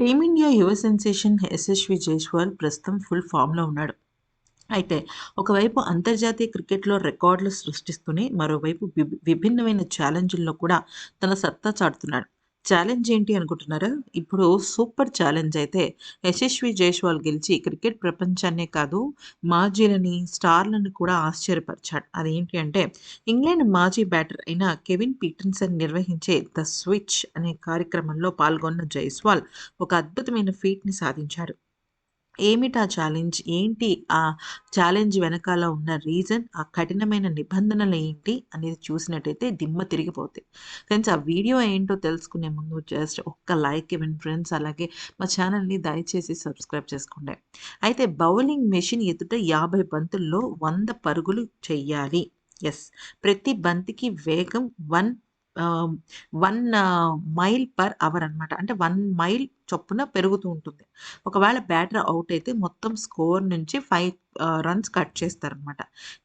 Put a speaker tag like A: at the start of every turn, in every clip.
A: Team India యువ sensation Yashasvi Jaiswal ప్రస్తుతం full ఫామ్లో ఉన్నాడు. అయితే ఒకవైపు అంతర్జాతీయ క్రికెట్లో రికార్డులు సృష్టిస్తూనే మరోవైపు విభిన్నమైన ఛాలెంజ్ల్లో కూడా తన సత్తా చాటుతున్నాడు. ఛాలెంజ్ ఏంటి అనుకుంటున్నారా? ఇప్పుడు సూపర్ ఛాలెంజ్ అయితే యశస్వి జైస్వాల్ గెలిచి క్రికెట్ ప్రపంచాన్నే కాదు మాజీలని స్టార్లను కూడా ఆశ్చర్యపరిచాడు. అదేంటి అంటే ఇంగ్లాండ్ మాజీ బ్యాటర్ అయిన కెవిన్ పీటర్సన్ నిర్వహించే ద స్విచ్ అనే కార్యక్రమంలో పాల్గొన్న జైస్వాల్ ఒక అద్భుతమైన ఫీట్ని సాధించాడు. ఏమిటా ఛాలెంజ్ ఏంటి ఆ ఛాలెంజ్ వెనకాల ఉన్న రీజన్ ఆ కఠినమైన నిబంధనలు ఏంటి? అనేది చూసినట్టయితే దిమ్మ తిరిగిపోతాయి ఫ్రెండ్స్ ఆ వీడియో ఏంటో తెలుసుకునే ముందు జస్ట్ ఒక్క లైక్ ఇవ్వండి ఫ్రెండ్స్ అలాగే మా ఛానల్ని దయచేసి సబ్స్క్రైబ్ చేసుకోండి. అయితే బౌలింగ్ మెషిన్ ఎదుట యాభై బంతుల్లో వంద పరుగులు చెయ్యాలి. ఎస్ ప్రతి బంతికి వేగం one one mile per hour అనమాట అంటే వన్ మైల్ చొప్పున పెరుగుతూ ఉంటుంది. ఒకవేళ బ్యాటర్ అవుట్ అయితే మొత్తం స్కోర్ నుంచి ఫైవ్ రన్స్ కట్ చేస్తారనమాట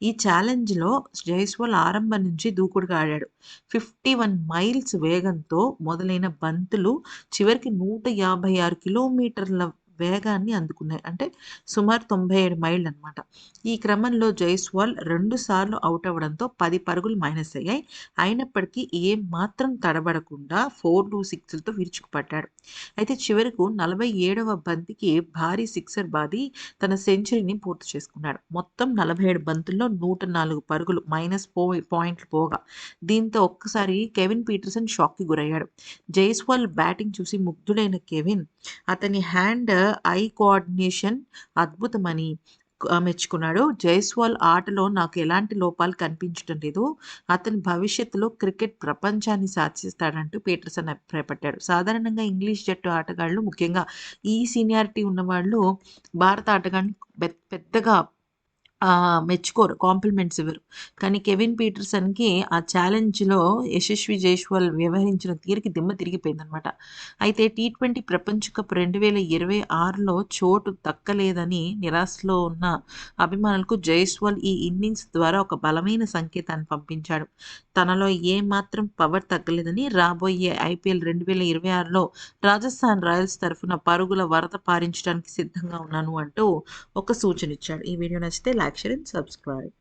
A: ఈ ఛాలెంజ్లో జైస్వాల్ ఆరంభం నుంచి దూకుడుగా ఆడాడు. ఫిఫ్టీ వన్ మైల్స్ వేగంతో మొదలైన బంతులు చివరికి నూట యాభై ఆరు కిలోమీటర్ల వేగాన్ని అందుకున్నాయి. అంటే సుమారు తొంభై ఏడు మైళ్ళు అనమాట ఈ క్రమంలో జైస్వాల్ రెండు సార్లు అవుట్ అవ్వడంతో పది పరుగులు మైనస్ అయ్యాయి. అయినప్పటికీ ఏం మాత్రం తడబడకుండా ఫోర్ టూ సిక్స్లతో విరుచుకుపడ్డాడు అయితే చివరకు నలభై ఏడవ బంతికి భారీ సిక్సర్ బాది తన సెంచరీని పూర్తి చేసుకున్నాడు. మొత్తం నలభై ఏడు బంతుల్లో నూట నాలుగు పరుగులు మైనస్ పో పాయింట్లు పోగా దీంతో ఒక్కసారి కెవిన్ పీటర్సన్ షాక్కి గురయ్యాడు. జైస్వాల్ బ్యాటింగ్ చూసి ముగ్ధుడైన కెవిన్ అతని హ్యాండ్ ఐ కోఆర్డినేషన్ అద్భుతమని మెచ్చుకున్నాడు జైస్వాల్ ఆటలో నాకు ఎలాంటి లోపాలు కనిపించడం లేదు. అతని భవిష్యత్తులో క్రికెట్ ప్రపంచాన్ని సాధిస్తాడంటూ పీటర్సన్ అభిప్రాయపడ్డాడు. సాధారణంగా ఇంగ్లీష్ జట్టు ఆటగాళ్ళు ముఖ్యంగా ఈ సీనియారిటీ ఉన్నవాళ్ళు భారత ఆటగాళ్ళని పెద్దగా మెచ్చుకోరు కాంప్లిమెంట్స్ ఇవ్వరు. కానీ కెవిన్ పీటర్సన్కి ఆ ఛాలెంజ్లో యశస్వి జైస్వాల్ వ్యవహరించిన తీరికి దిమ్మ తిరిగిపోయిందనమాట అయితే టీ ట్వంటీ ప్రపంచ కప్ రెండు వేల ఇరవై ఆరులో చోటు దక్కలేదని నిరాశలో ఉన్న అభిమానులకు జైస్వాల్ ఈ ఇన్నింగ్స్ ద్వారా ఒక బలమైన సంకేతాన్ని పంపించాడు. తనలో ఏ మాత్రం పవర్ తగ్గలేదని రాబోయే ఐపీఎల్ రెండు వేల ఇరవై ఆరులో రాజస్థాన్ రాయల్స్ తరఫున పరుగుల వరద పారించడానికి సిద్ధంగా ఉన్నాను అంటూ ఒక సూచన ఇచ్చాడు. ఈ వీడియో నచ్చితే లైక్ share and subscribe